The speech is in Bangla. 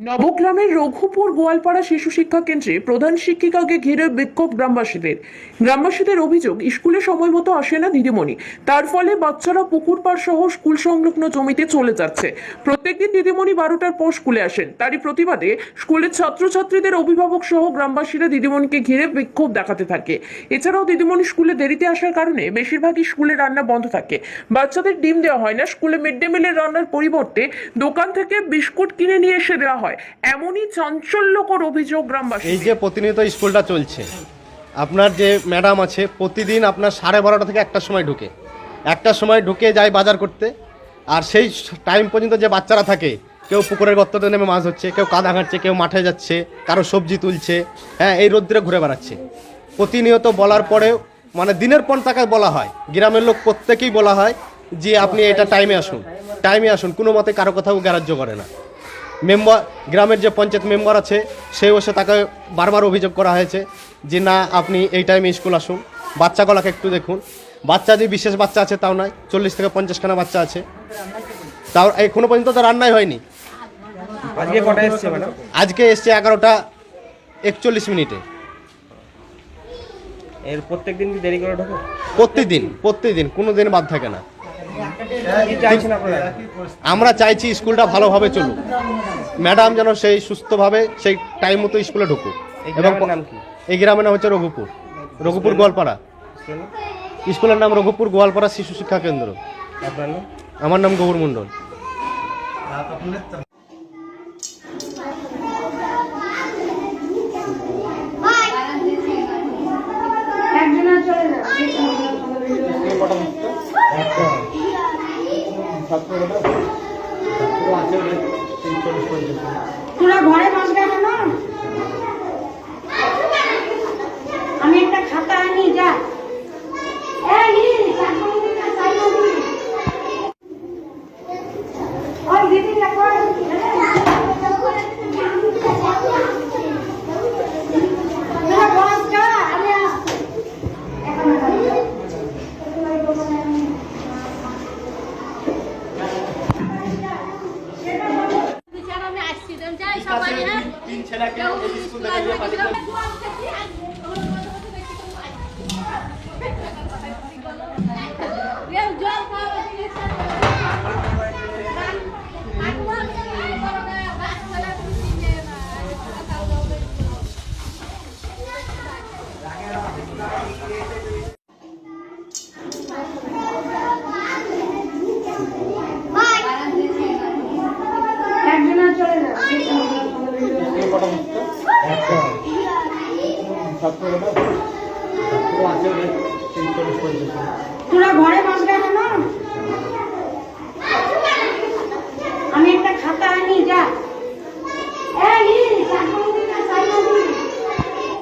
নবগ্রামের রঘুপুর গোয়ালপাড়া শিশু শিক্ষা কেন্দ্রে প্রধান শিক্ষিকাকে ঘিরে বিক্ষোভ গ্রামবাসীদের। গ্রামবাসীদের অভিযোগ, স্কুলে সময় মতো আসে না দিদিমণি। তার ফলে বাচ্চারা পুকুর পাড় সহ স্কুল সংলগ্ন জমিতে চলে যাচ্ছে। প্রত্যেকদিন দিদিমণি বারোটার পর স্কুলে আসেন। তারই প্রতিবাদে স্কুলের ছাত্রছাত্রীদের অভিভাবক সহ গ্রামবাসীরা দিদিমণিকে ঘিরে বিক্ষোভ দেখাতে থাকে। এছাড়াও দিদিমণি স্কুলে দেরিতে আসার কারণে বেশিরভাগই স্কুলে রান্না বন্ধ থাকে। বাচ্চাদের ডিম দেওয়া হয় না। স্কুলে মিড ডে মিলের রান্নার পরিবর্তে দোকান থেকে বিস্কুট কিনে নিয়ে এসে দেওয়া হয়। এমনই চাঞ্চল্যকর অভিযোগ গ্রামবাসী এই যে প্রতিনিয়ত স্কুলটা চলছে, আপনার যে ম্যাডাম আছে, প্রতিদিন আপনার সাড়ে বারোটা থেকে একটার সময় ঢুকে। একটার সময় ঢুকে যায় বাজার করতে, আর সেই টাইম পর্যন্ত যে বাচ্চারা থাকে, কেউ পুকুরের গর্ততে নেমে মাছ হচ্ছে কেউ কাদা ঘাঁটছে, কেউ মাঠে যাচ্ছে, কারও সবজি তুলছে হ্যাঁ এই রোদ্রে ঘুরে বেড়াচ্ছে। প্রতিনিয়ত বলার পরেও মানে দিনের পর তাকে বলা হয়, গ্রামের লোক প্রত্যেকেই বলা হয় যে, আপনি এটা টাইমে আসুন টাইমে আসুন, কোনো মতে কারও কথাও গ্রাহ্য করে না। মেম্বার গ্রামের যে পঞ্চায়েত মেম্বার আছে সে বসে তাকে বারবার অভিযোগ করা হয়েছে যে না আপনি এই টাইমে স্কুল আসুন। বাচ্চাগুলোকে একটু দেখুন। বাচ্চা যে বিশেষ বাচ্চা আছে তাও নয় চল্লিশ থেকে পঞ্চাশখানা বাচ্চা আছে। তাও এখনও পর্যন্ত তো রান্নাই হয়নি। আজকে কটা এসছে আজকে এসছে এগারোটা একচল্লিশ মিনিটে। এর প্রত্যেক দিন কি দেরি করে ঢোকে? প্রত্যেকদিন প্রত্যেকদিন কোনো দিন বাদ থাকে না। আমরা চাইছি স্কুলটা ভালোভাবে চলুক। ম্যাডাম যেন সেই সুস্থভাবে সেই টাইম মতো স্কুলে ঢুকুক। এই এবং নাম এই গ্রামের নাম হচ্ছে রঘুপুর। রঘুপুর গোয়ালপাড়া। স্কুলের নাম রঘুপুর গোয়ালপাড়া শিশু শিক্ষা কেন্দ্র। আমার নাম গৌর মণ্ডল। তোরা ঘরে মাছ কেন না আমি একটা খাতা আনি যা এই নীল, চারটা দিবি না, চারটা দিবি? ওই দিদি দেখো, তোরা বস যা, আমি আ- এখন বিচার আমি আসছি তো যাই সবাই হ্যাঁ কেউ স্কুল তোরা ঘরে বসবে কেন আমি একটা খাতা আনি যা।